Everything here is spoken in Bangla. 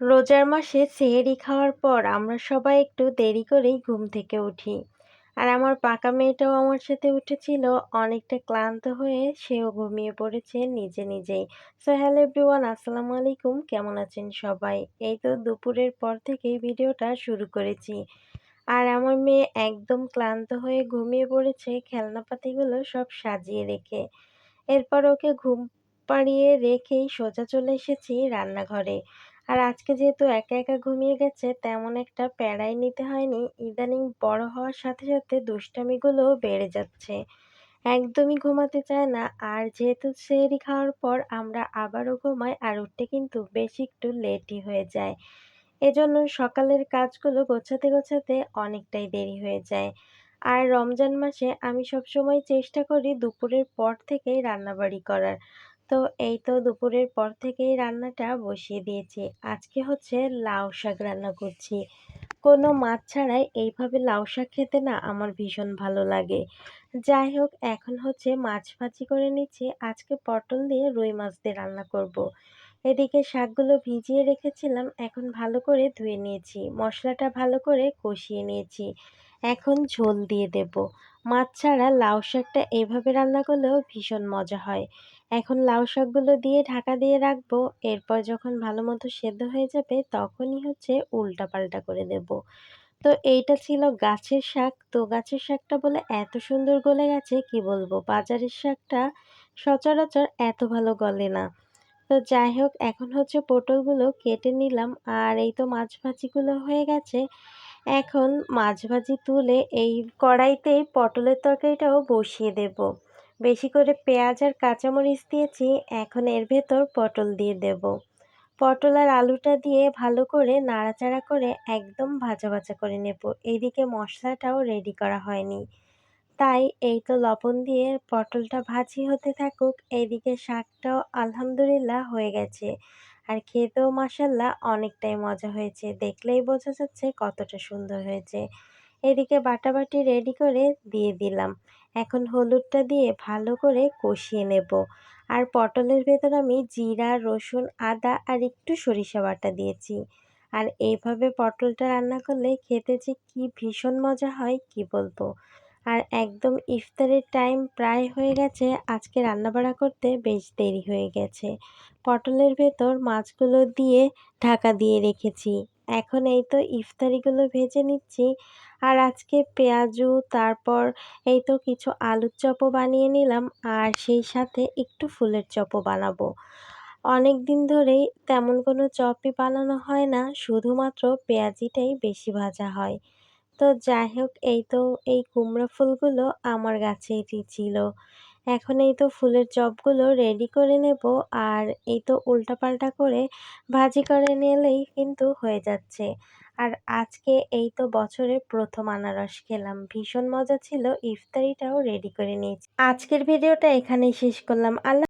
রোজার মাসে সেহেরি খাওয়ার পর আমরা সবাই একটু দেরি করেই ঘুম থেকে উঠি। আর আমার পাকা মেয়েটাও আমার সাথে উঠেছিল, অনেকটা ক্লান্ত হয়ে সেও ঘুমিয়ে পড়েছে নিজে নিজেই। সো হ্যালো এভরিওয়ান আসসালামু আলাইকুম, কেমন আছেন সবাই? এই তো দুপুরের পর থেকেই ভিডিওটা শুরু করেছি। আর আমার মেয়ে একদম ক্লান্ত হয়ে ঘুমিয়ে পড়েছে, খেলনাপাতিগুলো সব সাজিয়ে রেখে। এরপর ওকে ঘুম পাড়িয়ে রেখেই সোজা চলে এসেছি রান্নাঘরে। আর আজকে যেহেতু একা একা ঘুমিয়ে গেছে, তেমন একটা প্যাড়াই নিতে হয়নি। ইদানিং বড় হওয়ার সাথে সাথে দুষ্টামিগুলোও বেড়ে যাচ্ছে। একদমই ঘুমাতে চায় না। আর যেহেতু সেহরি খাওয়ার পর আমরা আবারও ঘুমাই, আর উঠতে কিন্তু বেশি একটু লেটই হয়ে যায়। এজন্য সকালের কাজগুলো গোছাতে গোছাতে অনেকটাই দেরি হয়ে যায়। আর রমজান মাসে আমি সবসময় চেষ্টা করি দুপুরের পর থেকেই রান্নাবাড়ি করার। তো এই তো দুপুরের পর থেকেই রান্নাটা বসিয়ে দিয়েছি। আজকে হচ্ছে লাউ শাক রান্না করছি। কোনো মাছ ছাড়াই এইভাবে লাউ শাক খেতে না আমার ভীষণ ভালো লাগে। যাই হোক, এখন হচ্ছে মাছ ভাজি করে নিচ্ছি। আজকে পটল দিয়ে রুই মাছ দিয়ে রান্না করব। এদিকে শাকগুলো ভিজিয়ে রেখেছিলাম, এখন ভালো করে ধুয়ে নিয়েছি। মশলাটা ভালো করে কষিয়ে নিয়েছি। এখন ঝোল দিয়ে দেব। মাছ ছাড়া লাউ শাকটা এইভাবে রান্না করলেও ভীষণ মজা হয়। এখন লাউ শাকগুলো দিয়ে ঢাকা দিয়ে রাখব, এরপর যখন ভালো মতো সেদ্ধ হয়ে যাবে তখনই হচ্ছে উল্টা পাল্টা করে দেব। তো এইটা ছিল গাছের শাক। তো গাছের শাকটা বলে এত সুন্দর গলে গেছে, কি বলব? বাজারের শাকটা সচরাচর এত ভালো গলে না। তো যাই হোক, এখন হচ্ছে পটলগুলো কেটে নিলাম। আর এই তো মাছ ভাজিগুলো হয়ে গেছে। এখন মাছ ভাজি তুলে এই কড়াইতেই পটলের তরকারিটাও বসিয়ে দেব। বেশি করে পেঁয়াজ আর কাঁচামরিচ দিয়েছি, এখন এর ভেতর পটল দিয়ে দেব। পটল আর আলুটা দিয়ে ভালো করে নাড়াচাড়া করে একদম ভাজা ভাজা করে নেব। এইদিকে মশলাটাও রেডি করা হয়নি। তাই এই তো লবণ দিয়ে পটলটা ভাজি হতে থাকুক এইদিকে শাকটাও আলহামদুলিল্লাহ হয়ে গেছে। আর খেতেও মাসাল্লাহ অনেকটাই মজা হয়েছে। দেখলেই বোঝা যাচ্ছে কতটা সুন্দর হয়েছে। এদিকে বাটাবাটি রেডি করে দিয়ে দিলাম। এখন হলুদটা দিয়ে ভালো করে কষিয়ে নেব। আর পটলের ভেতর আমি জিরা, রসুন, আদা আর একটু সরিষা বাটা দিয়েছি। আর এইভাবে পটলটা রান্না করলে খেতে যে কি ভীষণ মজা হয়, কি বলব? আর একদম ইফতারের টাইম প্রায় হয়ে গেছে। আজকে রান্নাবাড়া করতে বেশ দেরি হয়ে গেছে। পটলের ভেতর মাছগুলো দিয়ে ঢাকা দিয়ে রেখেছি। এখন এই তো ইফতারিগুলো ভেজে নিচ্ছি। আর আজকে পেঁয়াজু, তারপর এই তো কিছু আলুর চপও বানিয়ে নিলাম। আর সেই সাথে একটু ফুলের চপও বানাবো। অনেক দিন ধরেই তেমন কোনো চপই বানানো হয় না। শুধুমাত্র পেঁয়াজিটাই বেশি ভাজা হয়। তো যাই হোক, এই তো এই কুমড়া ফুলগুলো আমার গাছেই ছিল এখন এই তো ফুলের চপগুলো রেডি করে নেব আর এই তো উল্টাপাল্টা করে ভাজি করে নিলেই কিন্তু হয়ে যাচ্ছে। আর আজকে এই তো বছরের প্রথম আনারস খেলাম, ভীষণ মজা ছিল, ইফতারিটাও রেডি করে নিয়েছি। আজকের ভিডিওটা এখানেই শেষ করলাম। আল্লাহ